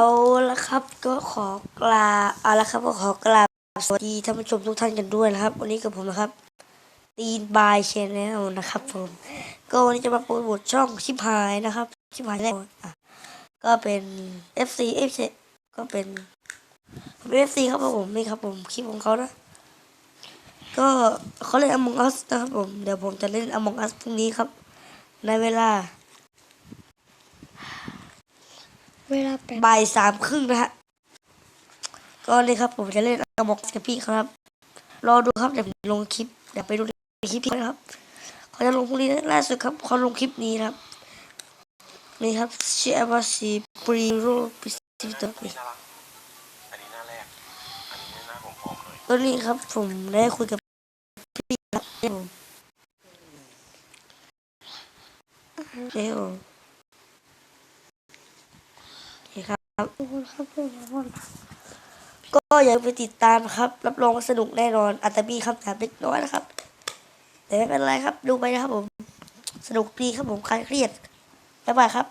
เอาละครับก็ขอกราเอาละครับก็ขอกราสวัสดีท่านผู้ชมทุกท่านกันด้วยนะครับ วันนี้กับผมนะครับตีนบายชแนลนะครับ ผม ก็วันนี้จะมาโปรโมทช่องชิบหายนะครับชิบหายแรกอะก็เป็น FC FC ก็เป็นผมเป็น FC ครับผมนี่ครับผมคลิปของเขานะ ก็เขาเล่น Among Us นะครับผมเดี๋ยวผมจะเล่น Among Us พรุ่งนี้ครับ ในเวลา เวลาแปดบ่ายสามครึ่งนะฮะก็เลยครับผมจะเล่นกระบอกกับพี่ครับ รอดูครับเดี๋ยวลงคลิปเดี๋ยวไปดูในคลิปพี่นะครับเขาจะลงพรุ่งนี้ล่าสุดครับเขาลงคลิปนี้ครับนี่ครับชื่อว่าซีปรีโรปิซิตอร์กอันนี้หน้าแรกอันนี้หน้าผมผอมหน่อยก็นี่ครับผมได้คุยกับพี่ครับเดี๋ยวผมเดี๋ยวโอเค ครับทุกคนครับเพื่อนทุกคนก็อย่าไปติดตามครับ รับรองสนุกแน่นอนอาจจะมีคำถามเล็กน้อยนะครับ แต่ไม่เป็นไรครับ ดูไปนะครับผม สนุกดีครับผมคลายเครียดบ๊ายบายครับ